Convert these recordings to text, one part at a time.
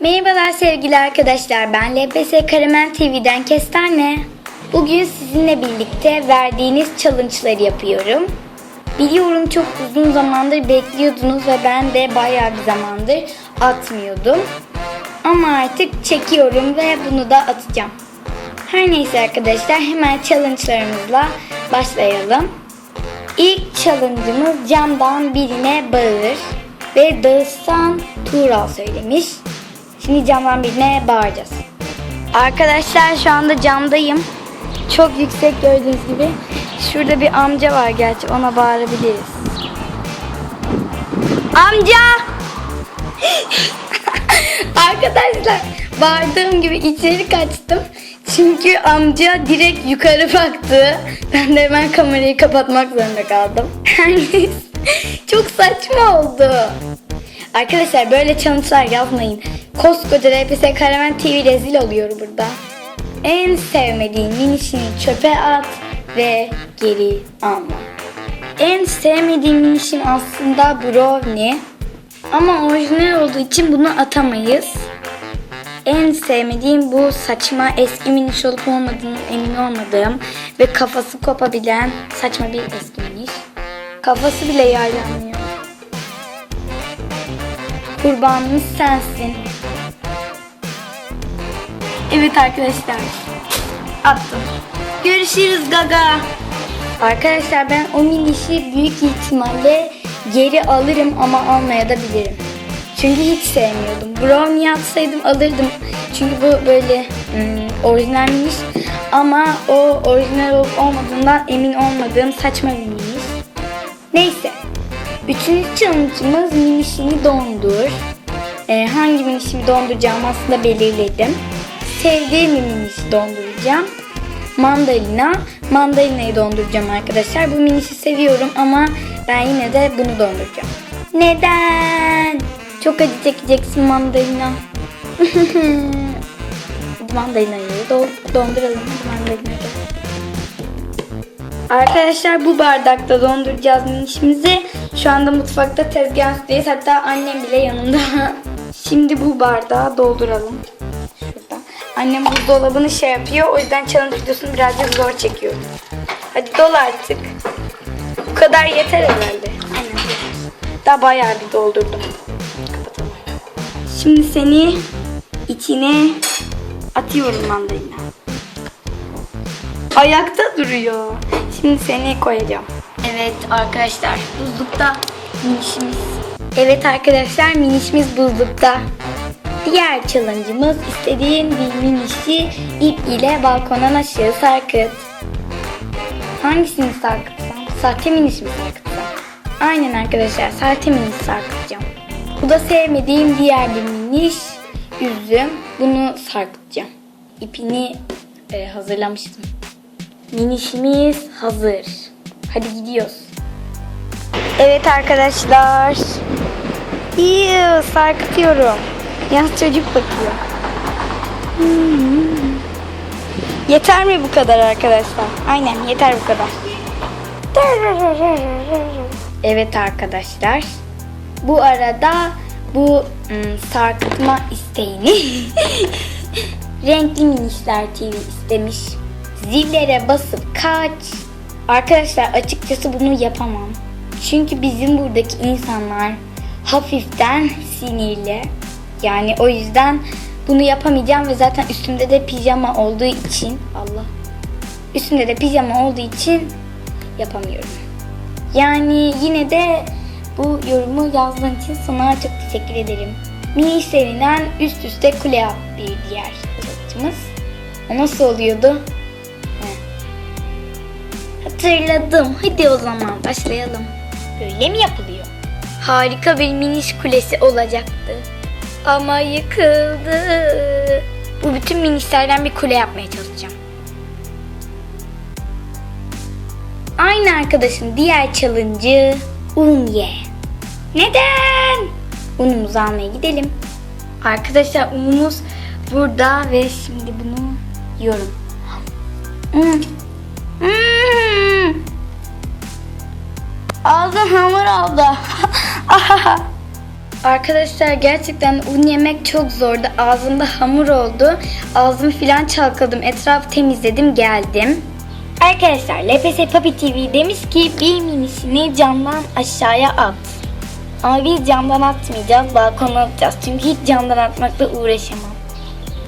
Merhabalar sevgili arkadaşlar. Ben LPS Karamel TV'den Kestane. Bugün sizinle birlikte verdiğiniz challenge'ları yapıyorum. Biliyorum çok uzun zamandır bekliyordunuz ve ben de bayağı bir zamandır atmıyordum. Ama artık çekiyorum ve bunu da atacağım. Her neyse arkadaşlar hemen challenge'larımızla başlayalım. İlk challenge'ımız camdan birine bağır ve Dağıstan Tuğral söylemiş. Şimdi camdan birine bağıracağız. Arkadaşlar şu anda camdayım. Çok yüksek gördüğünüz gibi. Şurada bir amca var gerçi ona bağırabiliriz. Amca! Arkadaşlar bağırdığım gibi içeri kaçtım. Çünkü amca direkt yukarı baktı. Ben de hemen kamerayı kapatmak zorunda kaldım. Yani çok saçma oldu. Arkadaşlar böyle challenge'lar yapmayın. Koskoca RPS Karamen TV rezil oluyor burada. En sevmediğin minişini çöpe at ve geri alma. En sevmediğim minişim aslında Brownie. Ama orijinal olduğu için bunu atamayız. En sevmediğim bu saçma eski miniş olup olmadığını emin olmadığım ve kafası kopabilen saçma bir eski miniş. Kafası bile yaylanmıyor. Kurbanımız sensin. Evet arkadaşlar. Attım. Görüşürüz Gaga. Arkadaşlar ben o minişi büyük ihtimalle geri alırım ama almaya da bilirim. Çünkü hiç sevmiyordum. Brownie atsaydım alırdım. Çünkü bu böyle hmm, orijinal miniş. Ama o orijinal olup olmadığından emin olmadığım saçma bir. Neyse. Üçüncü challenge'ımız minişimi dondur. Ee, hangi minişimi donduracağımı aslında belirledim. Sevdiğim minişi donduracağım. Mandalina. Mandalina'yı donduracağım arkadaşlar. Bu minişi seviyorum ama ben yine de bunu donduracağım. Neden? Çok acı çekeceksin mandalina. Mandalina'yı do- donduralım. Mandalina'yı. Arkadaşlar bu bardakta donduracağız minişimizi. Şu anda mutfakta tezgah üstündeyiz. Hatta annem bile yanında. Şimdi bu bardağı dolduralım. Şurada. Annem buzdolabını şey yapıyor. O yüzden challenge videosunu birazcık zor çekiyorum. Hadi dol artık. Bu kadar yeter herhalde. Aynen. Daha bayağı bir doldurdum. Şimdi seni içine atıyorum mandalina. Ayakta duruyor. Şimdi seni koyacağım. Evet arkadaşlar buzlukta minişimiz. Evet arkadaşlar minişimiz buzlukta. Diğer challenge'ımız istediğin bir minişi ip ile balkondan aşağı sarkıt. Hangisini sarkıtsam? Sahte miniş mi sarkıtsam? Aynen arkadaşlar sahte miniş sarkıtacağım. Bu da sevmediğim diğer bir miniş. Üzüm. Bunu sarkıtacağım. İpini e, hazırlamıştım. Minişimiz hazır. Hadi gidiyoruz. Evet arkadaşlar. İyi sarkıtıyorum. Yaz çocuk bakıyor. Hmm. Yeter mi bu kadar arkadaşlar? Aynen yeter bu kadar. Evet arkadaşlar. Bu arada bu ım, sarkıtma isteğini Renkli Minişler TV istemiş. Zillere basıp kaç. Arkadaşlar açıkçası bunu yapamam. Çünkü bizim buradaki insanlar hafiften sinirli. Yani o yüzden bunu yapamayacağım ve zaten üstümde de pijama olduğu için Allah. Üstümde de pijama olduğu için yapamıyorum. Yani yine de bu yorumu yazdığın için sana çok teşekkür ederim. Mini seriden üst üste kule yap bir diğer çalışmamız. O nasıl oluyordu? Hatırladım. Hadi o zaman başlayalım. Böyle mi yapılıyor? Harika bir miniş kulesi olacaktı. Ama yıkıldı. Bu bütün minişlerden bir kule yapmaya çalışacağım. Aynı arkadaşın diğer challenge'ı un ye. Neden? Unumuzu almaya gidelim. Arkadaşlar unumuz burada ve şimdi bunu yiyorum. Hmm. Hmm. Ağzım hamur oldu. Arkadaşlar gerçekten un yemek çok zordu. Ağzımda hamur oldu. Ağzımı filan çalkaladım. Etrafı temizledim geldim. Arkadaşlar LPS Papi TV demiş ki bir minisini camdan aşağıya at. Ama biz camdan atmayacağız. Balkona atacağız. Çünkü hiç camdan atmakla uğraşamam.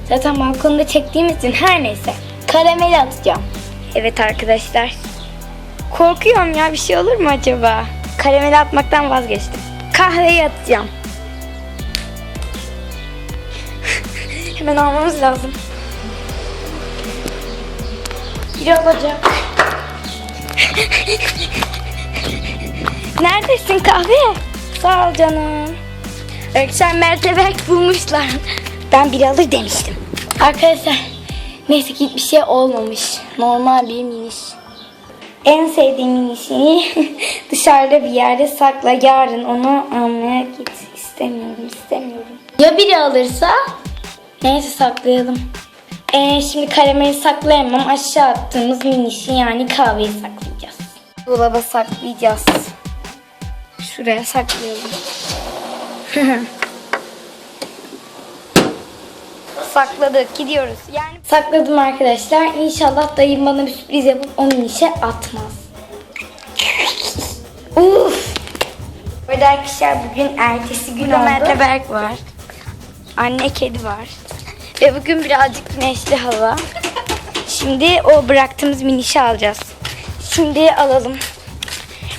Zaten balkonda çektiğimiz için her neyse. Karamel atacağım. Evet arkadaşlar. Korkuyorum ya bir şey olur mu acaba? Karamel atmaktan vazgeçtim. Kahveyi atacağım. Hemen almamız lazım. Biri alacak. Neredesin kahve? Sağ ol canım. Arkadaşlar mertebek bulmuşlar. Ben biri alır demiştim. Arkadaşlar neyse ki hiçbir şey olmamış. Normal bir miniş. En sevdiğim minişini dışarıda bir yerde sakla. Yarın onu almaya git. İstemiyorum, istemiyorum. Ya biri alırsa? Neyse saklayalım. Ee, şimdi karameli saklayamam. Aşağı attığımız minişi yani kahveyi saklayacağız. Dolaba saklayacağız. Şuraya saklayalım. Sakladık gidiyoruz. Yani sakladım arkadaşlar. İnşallah dayım bana bir sürpriz yapıp o minişe atmaz. Uf. Burada arkadaşlar bugün ertesi gün Burada Mert'le Berk var. Anne kedi var. Ve bugün birazcık güneşli hava. Şimdi o bıraktığımız minişi alacağız. Şimdi alalım.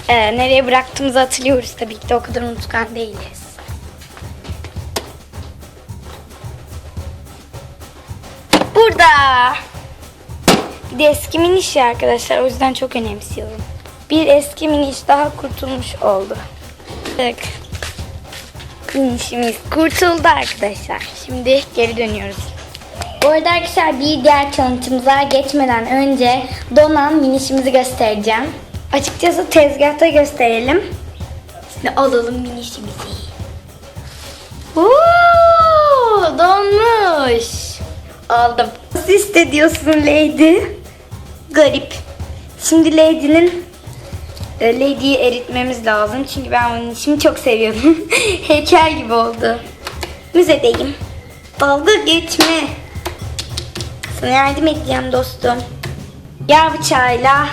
Ee, nereye bıraktığımızı hatırlıyoruz tabii ki de o kadar unutkan değiliz. Burada. Bir de eski miniş ya arkadaşlar. O yüzden çok önemsiyorum. Bir eski miniş daha kurtulmuş oldu. Bak. Minişimiz kurtuldu arkadaşlar. Şimdi geri dönüyoruz. Bu arada arkadaşlar bir diğer challenge'ımıza geçmeden önce donan minişimizi göstereceğim. Açıkçası tezgahta gösterelim. Şimdi alalım minişimizi. Oo, donmuş. Aldım. Nasıl hissediyorsun Lady? Garip. Şimdi Lady'nin e, Lady'yi eritmemiz lazım. Çünkü ben onun işimi çok seviyordum. Heykel gibi oldu. Müzedeyim. Dalga geçme. Sana yardım edeceğim dostum. Yağ bıçağıyla.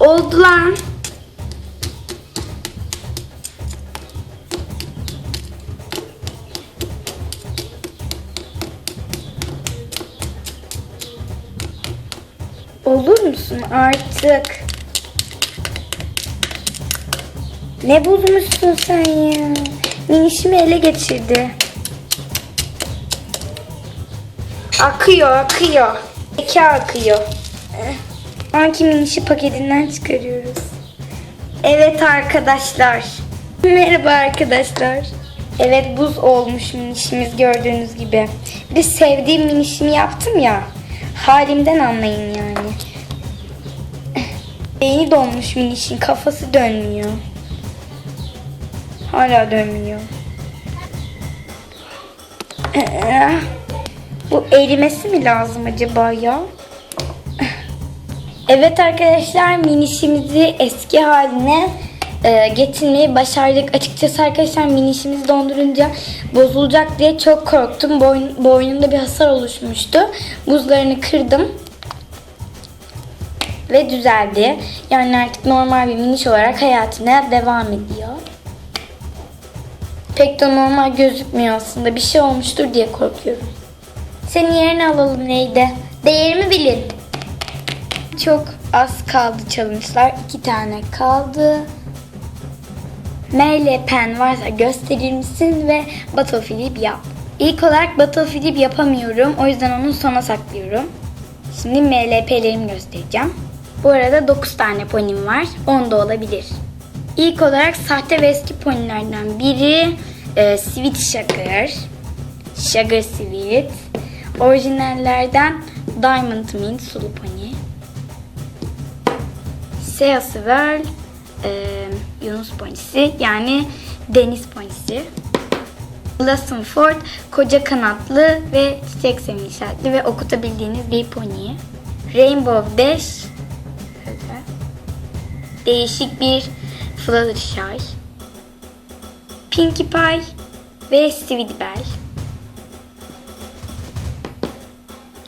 Oldu lan. Olur musun artık? Ne bulmuşsun sen ya? Minişimi ele geçirdi. Akıyor, akıyor. Eki akıyor. Anki minişi paketinden çıkarıyoruz. Evet arkadaşlar. Merhaba arkadaşlar. Evet buz olmuş minişimiz gördüğünüz gibi. Bir sevdiğim minişimi yaptım ya. Halimden anlayın yani. Beyni donmuş minişin kafası dönmüyor. Hala dönmüyor. Ee, Bu erimesi mi lazım acaba ya? Evet arkadaşlar minişimizi eski haline e, getirmeyi başardık. Açıkçası arkadaşlar minişimizi dondurunca bozulacak diye çok korktum. Boyn, boynumda bir hasar oluşmuştu. Buzlarını kırdım. Ve düzeldi. Yani artık normal bir miniş olarak hayatına devam ediyor. Pek de normal gözükmüyor aslında. Bir şey olmuştur diye korkuyorum. Senin yerine alalım neydi? Değerimi bilin. Çok az kaldı challenge'lar. İki tane kaldı. M ile pen varsa gösterir misin ve Battlefield yap. İlk olarak Battlefield yapamıyorum. O yüzden onu sona saklıyorum. Şimdi MLP'lerimi göstereceğim. Bu arada 9 tane ponim var. 10 da olabilir. İlk olarak sahte ve eski ponilerden biri e, Sweet Sugar. Sugar Sweet. Orijinallerden Diamond Mint sulu pony. Sea Swirl e, Yunus ponisi yani deniz ponisi. Blossom Ford koca kanatlı ve çiçek işaretli ve okutabildiğiniz bir pony. Rainbow Dash değişik bir Fluttershy, Pinkie Pie ve Sweetie Belle.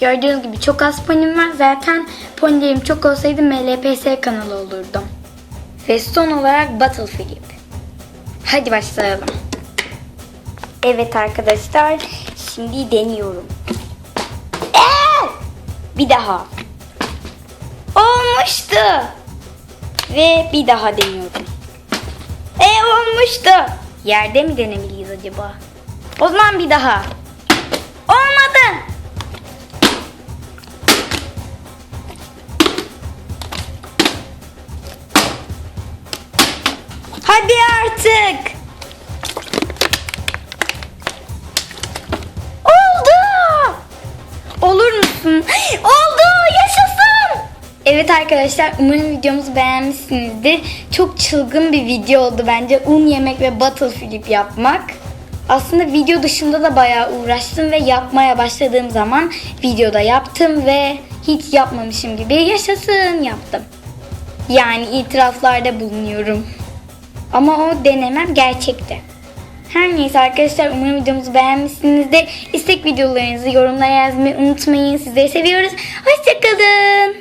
Gördüğünüz gibi çok az ponim var. Zaten ponilerim çok olsaydı MLPS kanalı olurdum. Ve son olarak Battle Flip. Hadi başlayalım. Evet arkadaşlar, şimdi deniyorum. Ee! Bir daha. Olmuştu. Ve bir daha deniyorum. E olmuştu. Yerde mi denemeliyiz acaba? O zaman bir daha. Hadi artık. Oldu. Olur musun? Oldu. Yaşasın. Evet arkadaşlar umarım videomuzu beğenmişsinizdir. Çok çılgın bir video oldu bence. Un yemek ve battle flip yapmak. Aslında video dışında da bayağı uğraştım ve yapmaya başladığım zaman videoda yaptım ve hiç yapmamışım gibi yaşasın yaptım. Yani itiraflarda bulunuyorum. Ama o denemem gerçekti. Her neyse arkadaşlar umarım videomuzu beğenmişsinizdir. İstek videolarınızı yorumlara yazmayı unutmayın. Sizleri seviyoruz. Hoşçakalın.